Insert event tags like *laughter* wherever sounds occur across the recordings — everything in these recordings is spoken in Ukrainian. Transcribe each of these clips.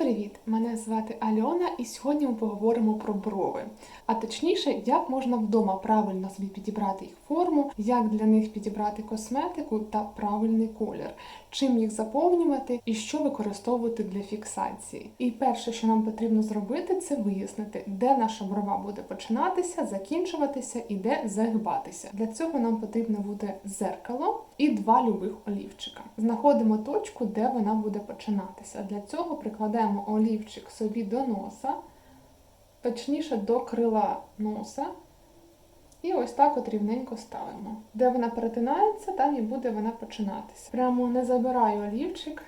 привіт! Мене звати Альона, і сьогодні ми поговоримо про брови. А точніше, як можна вдома правильно собі підібрати їх форму, як для них підібрати косметику та правильний колір, чим їх заповнювати і що використовувати для фіксації. І перше, що нам потрібно зробити, це вияснити, де наша брова буде починатися, закінчуватися і де загибатися. Для цього нам потрібно буде зеркало і два любих олівчика. Знаходимо точку, де вона буде починатися. Для цього прикладаємо олівчик собі до носа, точніше до крила носа. І ось так от рівненько ставимо. Де вона перетинається, там і буде вона починатися. Прямо не забираю олівчик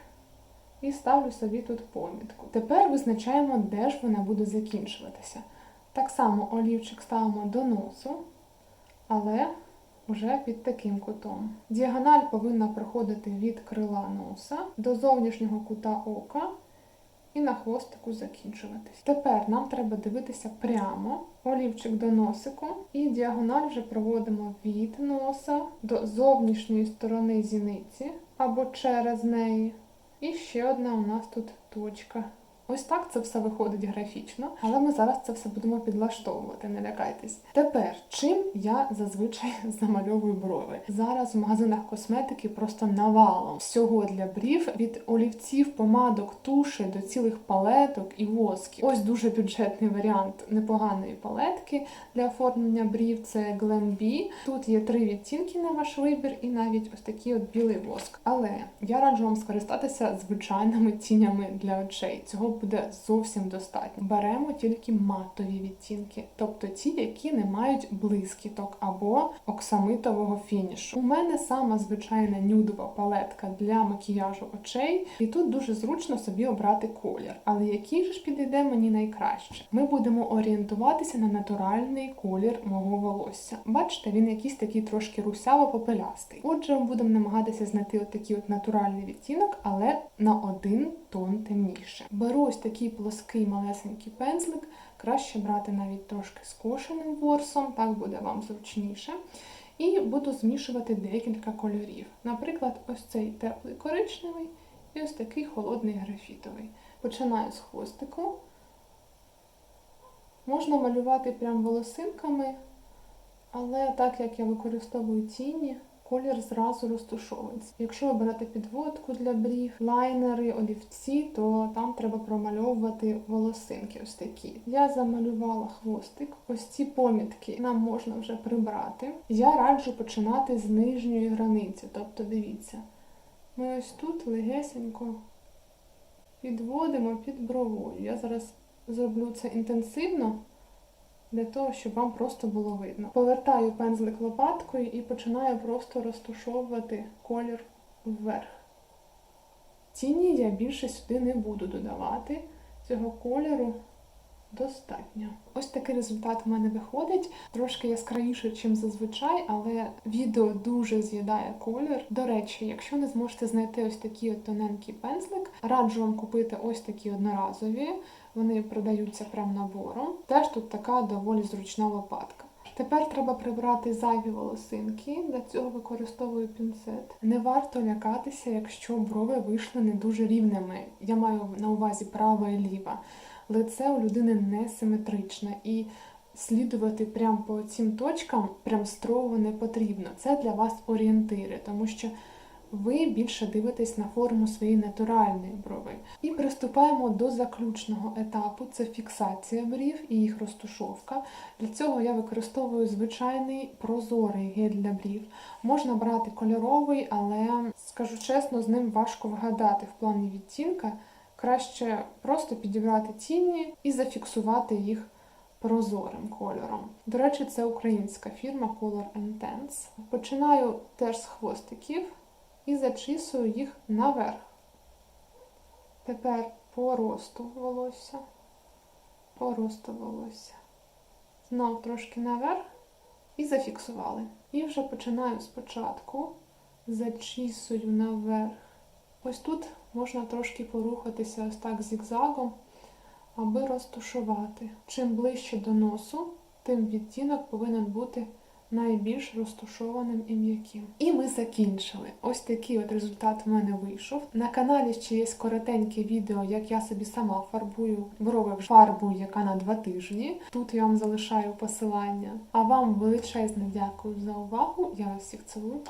і ставлю собі тут помітку. Тепер визначаємо, де ж вона буде закінчуватися. Так само олівчик ставимо до носу, але вже під таким кутом. Діагональ повинна проходити від крила носа до зовнішнього кута ока і на хвостику закінчуватись. Тепер нам треба дивитися прямо, олівчик до носику, і діагональ вже проводимо від носа до зовнішньої сторони зіниці або через неї. І ще одна у нас тут точка. Ось так це все виходить графічно, але ми зараз це все будемо підлаштовувати, не лякайтесь. Тепер, чим я зазвичай *laughs* замальовую брови? Зараз в магазинах косметики просто навалом всього для брів від олівців, помадок, туші до цілих палеток і восків. Ось дуже бюджетний варіант непоганої палетки для оформлення брів. Це Glam B. Тут є три відтінки на ваш вибір, і навіть ось такий от білий воск. Але я раджу вам скористатися звичайними тінями для очей. Цього буде зовсім достатньо. Беремо тільки матові відтінки, тобто ті, які не мають блискіток або оксамитового фінішу. У мене сама звичайна нюдова палетка для макіяжу очей, і тут дуже зручно собі обрати колір. Але який же ж підійде мені найкраще? Ми будемо орієнтуватися на натуральний колір мого волосся. Бачите, він якийсь такий трошки русяво-попелястий. Отже, будемо намагатися знайти отакий от натуральний відтінок, але на один тон темніше. Беру ось такий плоский малесенький пензлик, краще брати навіть трошки скошеним ворсом, так буде вам зручніше. І буду змішувати декілька кольорів. Наприклад, ось цей теплий коричневий і ось такий холодний графітовий. Починаю з хвостику. Можна малювати прям волосинками, але так як я використовую тіні, колір зразу розтушовується. Якщо берете підводку для брів, лайнери, олівці, то там треба промальовувати волосинки ось такі. Я замалювала хвостик. Ось ці помітки нам можна вже прибрати. Я раджу починати з нижньої границі. Тобто, дивіться, ми ось тут легесенько підводимо під бровою. Я зараз зроблю це інтенсивно для того, щоб вам просто було видно. Повертаю пензлик лопаткою і починаю просто розтушовувати колір вверх. Тіні я більше сюди не буду додавати. Цього кольору достатньо. Ось такий результат у мене виходить. Трошки яскравіше, ніж зазвичай, але відео дуже з'їдає колір. До речі, якщо не зможете знайти ось такий от тоненький пензлик, раджу вам купити ось такі одноразові. Вони продаються прям набором. Теж тут така доволі зручна лопатка. Тепер треба прибрати зайві волосинки, для цього використовую пінцет. Не варто лякатися, якщо брови вийшли не дуже рівними. Я маю на увазі права і ліва. Лице у людини несиметричне і слідувати прямо по цим точкам прям строго не потрібно. Це для вас орієнтири, тому що ви більше дивитесь на форму своєї натуральної брови. І приступаємо до заключного етапу це фіксація брів і їх розтушовка. Для цього я використовую звичайний прозорий гель для брів. Можна брати кольоровий, але скажу чесно, з ним важко вгадати в плані відтінка. Краще просто підібрати тіні і зафіксувати їх прозорим кольором. До речі, це українська фірма Color Intense. Починаю теж з хвостиків і зачісую їх наверх. Тепер по росту волосся, по росту волосся. Знов трошки наверх і зафіксували. І вже починаю спочатку, зачісую наверх. Ось тут можна трошки порухатися ось так зігзагом, аби розтушувати. Чим ближче до носу, тим відтінок повинен бути найбільш розташованим і м'яким. І ми закінчили. Ось такий от результат в мене вийшов. На каналі ще є коротеньке відео, як я собі сама фарбую брови фарбу, яка на два тижні. Тут я вам залишаю посилання. А вам величезне дякую за увагу. Я вас всіх цілую